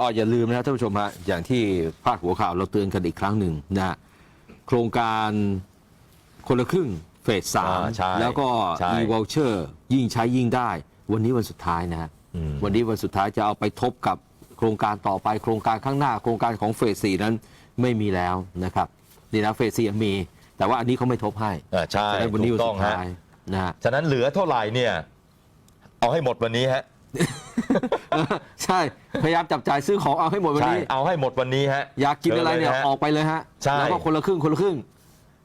อ๋ออย่าลืมนะครับท่านผู้ชมฮะอย่างที่พาดหัวข่าวเราเตือนกันอีกครั้งหนึ่งนะฮะโครงการคนละครึ่งเฟสสามอ่าใช่แล้วก็ ใช่ e v o u c h e r ยิ่งใช้ยิ่งได้ วันนี้วันสุดท้ายนะฮะอืม วันนี้วันสุดท้ายจะเอาไปทบกับโครงการต่อไปโครงการข้างหน้า โครงการของเฟสสี่นั้นไม่มีแล้วนะครับนี่นะเฟสสี่ยังมี แต่ว่าอันนี้เขาไม่ทบให้อ่าใช่ฉะนั้นวันนี้ถูวันกต้สุองดฮะท้ายนะฮะ ฉะนั้นเหลือเท่าไหร่เนี่ย เอาให้หมดวันนี้ฮะ ใช่พยายามจับจ่ายซื้อของเอาให้หมดวันใช่นี้ เอาให้หมดวันนี้ฮะอยากกินอะไรเนี่ยชิญลฮ ออกไปเลยฮะใช่ แล้วก็คนละครึ่งคนละครึ่ง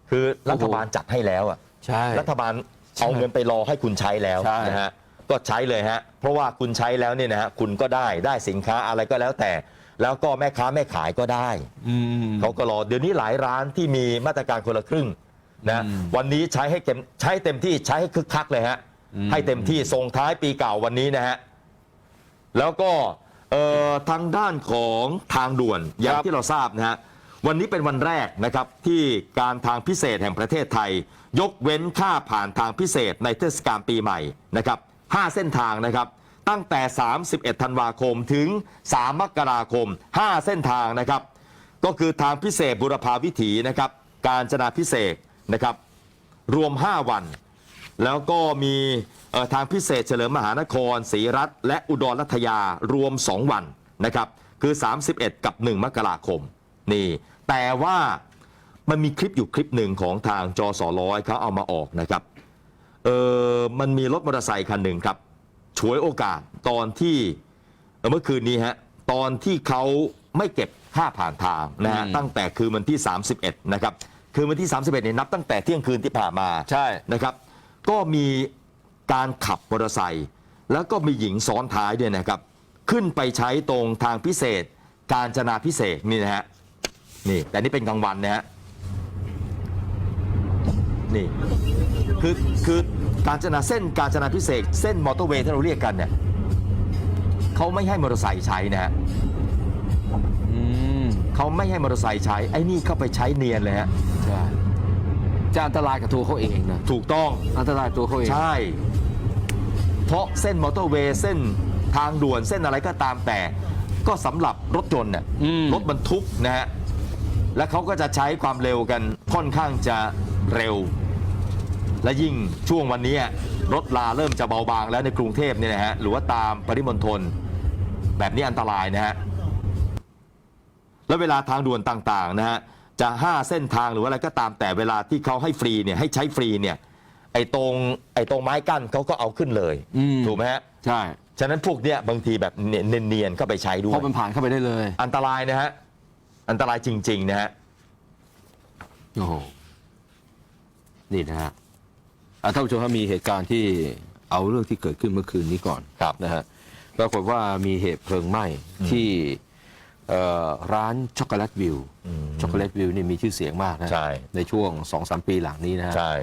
คือรัฐบาลจัดให้แล้วอะ ใช่ รัฐบาลเอาเงินไปรอให้คุณใช้แล้วใช่ นะฮะก็ใช้เลยฮะเพราะว่าคุณใช้แล้วเนี่ยนะฮะคุณก็ได้ได้สินค้าอะไรก็แล้วแต่ แล้วก็แม่ค้าแม่ขายก็ได้ อืม เขาก็รอเดี๋ยวนี้หลายร้านที่มีมาตรการคนละครึ่งนะอืมวันนี้ใช้ให้เต็มใช้เต็มที่ใช้ให้คึกคักเลยฮะ อืม ให้เต็มที่ส่งท้ายปีเก่าวันนี้นะฮะ แล้วก็เอ่อทางด้านของทางด่วน อย่างที่เราทราบนะฮะวันนี้เป็นวันแรกนะครับที่การทางพิเศษแห่งประเทศไทย ยกเว้นค่าผ่านทางพิเศษในเทศกาลปีใหม่นะครับ5เส้นทางนะครับตั้งแต่ 31 ธันวาคมถึง 3 มกราคม 5 เส้นทางนะครับ ก็คือทางพิเศษบุรพาวิถีนะครับ การจนาพิเศษนะครับ รวม 5 วัน แล้วก็มีเอ่อทางพิเศษเฉลิมมหานครศรีรัตน์และอุดรรัตยารวม 2 วันนะครับ คือ 31 กับ 1 มกราคม นี่ แต่ว่ามันมีคลิปอยู่คลิปหนึ่งของทางจอสอร้อยเขาเอามาออกนะครับเออมันมีรถมอเตอร์ไซค์คันหนึ่งครับฉวยโอกาสตอนที่เอ่อเมื่อคืนนี้ฮะตอนที่เขาไม่เก็บค่าผ่านทางนะฮะอืมตั้งแต่คืนวันที่ 31 นะครับคืนวันที่ 31เนี่ยนับตั้งแต่เที่ยงคืนที่ผ่านมาใช่นะครับ ก็มีการขับมอเตอร์ไซค์แล้วก็มีหญิงซ้อนท้ายด้วยนะครับ ขึ้นไปใช้ตรงทางพิเศษ การจนาพิเศษกนี่นะฮะนี่แต่นี่เป็นกลางวันนะฮะนี่คือคือการจนาเส้นการจนาพิเศษกเส้นมอเตอร์เวย์ที่เราเรียกกันเนี่ยเขาไม่ให้มอเตอร์ไซค์ใช้นะฮะอืมเขาไม่ให้มอเตอร์ไซค์ใช้ไอ้นี่เข้าไปใช้เนียนเลยฮะใช่ จะอันตรายกับตัวเขาเองนะถูกต้อง อันตรายตัวเขาเองใช่ เพราะเส้นมอเตอร์เวย์เส้นทางด่วนเส้นอะไรก็ตามแต่ ก็สำหรับรถยนต์น่ะอืม รถบรรทุกนะฮะ และเขาก็จะใช้ความเร็วกันค่อนข้างจะเร็ว และยิ่งช่วงวันนี้รถลาเริ่มจะเบาบางแล้วในกรุงเทพเนี่ยนะฮะหรือว่าตามปริมณฑลแบบนี้อันตรายนะฮะ แล้วเวลาทางด่วนต่างๆนะฮะ จะ 5 เส้นทางหรือว่าอะไรก็ตามแต่เวลาที่เขาให้ฟรีเนี่ยให้ใช้ฟรีเนี่ยไอ้ตรงไอ้ตรงไม้กั้นเขาก็เอาขึ้นเลย อืมถูกไหมฮะ ใช่ ฉะนั้นพวกเนี้ยบางทีแบบเนียนๆเข้าไปใช้ด้วเพย ราะมันผ่านเข้าไปได้เลย อันตรายนะฮะ อันตรายจริง ๆ นะฮะ โอ้โห นี่นะฮะอะท่านผู้ชมครับมีเหตุการณ์ที่เอาเรื่องที่เกิดขึ้นเมื่อคืนนี้ก่อนครับ นะฮะ ปรากฏว่ามีเหตุเพลิงไหม้อืมที่เอ่อ ร้านช็อกโกแลตวิวอืมช็อกโกแลตวิวนี่มีชื่อเสียงมากนะใช่ในช่วง2อสปีหลังนี้นะฮะใช่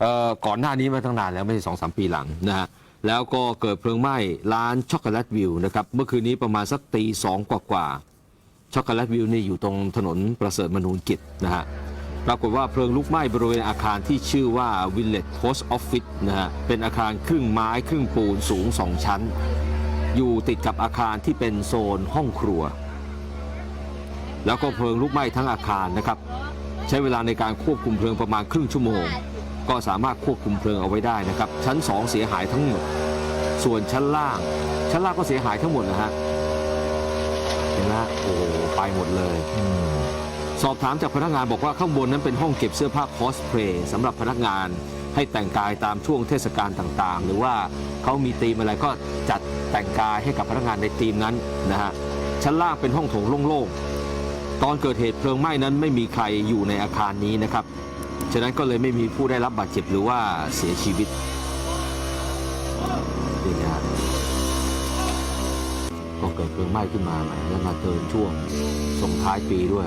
เอ่อก่อนหน้านี้มาตั้งนานแล้วไม่ใช่สองสามปีหลังนะฮะแล้วก็เกิดเพลิงไหม้ร้านช็อกโกแลตวิวนะครับเมื่อคืนนี้ประมาณสักตีสองกว่าๆช็อกโกแลตวิวนี่อยู่ตรงถนนประเสริฐมนูนกิจนะฮะปรากฏว่าเพลิงลุกไหม้บริเวณอาคารที่ชื่อว่า Village Post Office นะฮะเป็นอาคารครึ่งไม้ครึ่งปูนสูงสองชั้น อยู่ติดกับอาคารที่เป็นโซนห้องครัว แล้วก็เพลิงลุกไหม้ทั้งอาคารนะครับ ใช้เวลาในการควบคุมเพลิงประมาณครึ่งชั่วโมง ก็สามารถควบคุมเพลิงเอาไว้ได้นะครับ ชั้น 2 เสียหายทั้งหมด ส่วนชั้นล่าง ชั้นล่างก็เสียหายทั้งหมดนะฮะเห็นไหมโอ้ไปหมดเลยสอบถามจากพนักงานบอกว่าข้างบนนั้นเป็นห้องเก็บเสื้อผ้าคอสเพลย์สำหรับพนักงานให้แต่งกายตามช่วงเทศกาลต่างๆ หรือว่าเขามีธีมอะไรก็จัดแต่งกายให้กับพนักงานในธีมนั้นนะฮะชั้นล่างเป็นห้องโถงโล่ง ตอนเกิดเหตุเพลิงไหม้นั้นไม่มีใครอยู่ในอาคารนี้นะครับ ฉะนั้นก็เลยไม่มีผู้ได้รับบาดเจ็บหรือว่าเสียชีวิตนี่นะฮะก็เกิดเพลิงไหม้ขึ้นมาแหมแล้วมาเกินช่วงส่งท้ายปีด้วย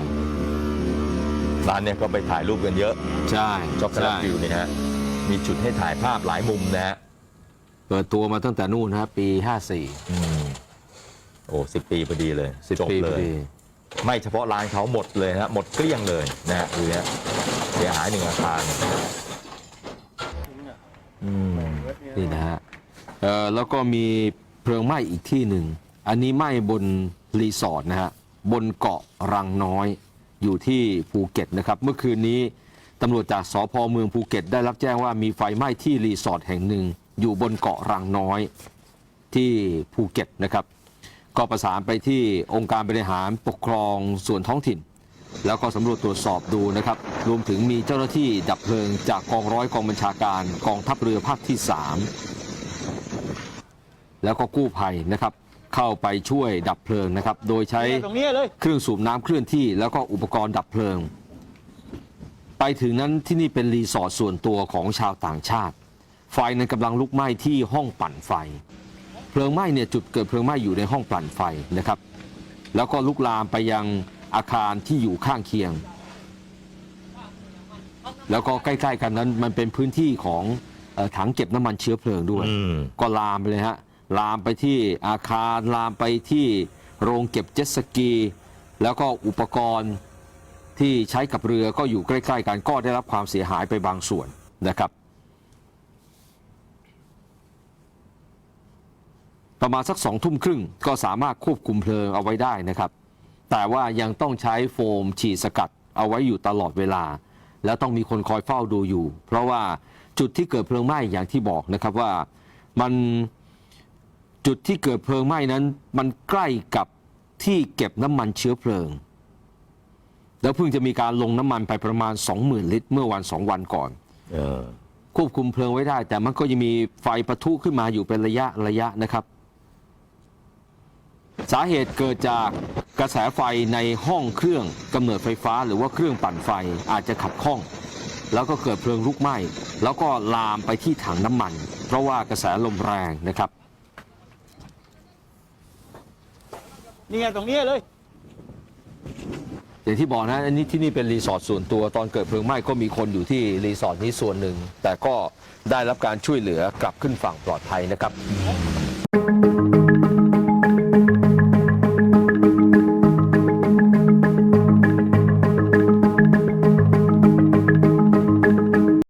ร้านเนี้ยก็ไปถ่ายรูปกันเยอะ ใช่ช็อกโกแลตใช่วิวเนี่ยฮะ มีจุดให้ถ่ายภาพหลายมุมนะฮะ เปิดตัวมาตั้งแต่นู่นนะฮะปีอืมโอ้สิปีพอดีเลย54จบ10ปีพเลอย ดี ไม่เฉพาะร้านเขาหมดเลยนะฮะหมดเกลี้ยงเลยนะฮะดูเนี่ยเสียหายหนึ่งอาคารอืมนี่นะฮะเอ่อแล้วก็มีเพลิงไหม้อีกที่หนึ่ง อันนี้ไหม้บนรีสอร์ทนะฮะบนเกาะรังน้อยอยู่ที่ภูเก็ตนะครับ เมื่อคืนนี้ตำรวจจากสพเมืองภูเก็ต ได้รับแจ้งว่ามีไฟไหม้ที่รีสอร์ทแห่งหนึ่ง อยู่บนเกาะรังน้อยที่ภูเก็ตนะครับ ก็ประสานไปที่องค์การบริหารปกครองส่วนท้องถิ่น แล้วก็สำรวจตรวจสอบดูนะครับ รวมถึงมีเจ้าหน้าที่ดับเพลิงจากกองร้อยกองบัญชาการกองทัพเรือภาคที่ 3 แล้วก็กู้ภัยนะครับเข้าไปช่วยดับเพลิงนะครับ โดยใช้ตรงนี้เลยเครื่องสูบน้ำเคลื่อนที่ แล้วก็อุปกรณ์ดับเพลิง ไปถึงนั้นที่นี่เป็นรีสอร์ทส่วนตัวของชาวต่างชาติ ไฟนั้นกำลังลุกไหม้ที่ห้องปั่นไฟ เพลิงไหม้เนี่ยจุดเกิดเพลิงไหม้อยู่ในห้องปั่นไฟนะครับ แล้วก็ลุกลามไปยังอาคารที่อยู่ข้างเคียง แล้วก็ใกล้ๆกันนั้นมันเป็นพื้นที่ของเอ่อถังเก็บน้ำมันเชื้อเพลิงด้วยอืมก็ลามไปเลยฮะลามไปที่อาคารลามไปที่โรงเก็บเจ็ตสกี แล้วก็อุปกรณ์ที่ใช้กับเรือก็อยู่ใกล้ ๆ กันก็ได้รับความเสียหายไปบางส่วนนะครับ ประมาณสักสองทุ่มครึ่งก็สามารถควบคุมเพลิงเอาไว้ได้นะครับ แต่ว่ายังต้องใช้โฟมฉีดสกัดเอาไว้อยู่ตลอดเวลา แล้วต้องมีคนคอยเฝ้าดูอยู่ เพราะว่าจุดที่เกิดเพลิงไหม้อย่างที่บอกนะครับว่ามันจุดที่เกิดเพลิงไหม้นั้น มันใกล้กับที่เก็บน้ำมันเชื้อเพลิง แล้วเพิ่งจะมีการลงน้ำมันไปประมาณ 20,000 ลิตร เมื่อวันสองวันก่อนเออควบคุมเพลิงไว้ได้ แต่มันก็ยังมีไฟปะทุขึ้นมาอยู่เป็นระยะระยะนะครับ สาเหตุเกิดจากกระแสไฟในห้องเครื่องกำเนิดไฟฟ้าหรือว่าเครื่องปั่นไฟอาจจะขัดข้อง แล้วก็เกิดเพลิงลุกไหม้ แล้วก็ลามไปที่ถังน้ำมัน เพราะว่ากระแสลมแรงนะครับ นี่ไงตรงนี้เลย อย่างที่บอกนะอันนี้ที่นี่เป็นรีสอร์ทส่วนตัวตอนเกิดเพลิงไหม้ก็มีคนอยู่ที่รีสอร์ทนี้ส่วนหนึ่ง แต่ก็ได้รับการช่วยเหลือกลับขึ้นฝั่งปลอดภัยนะครับเ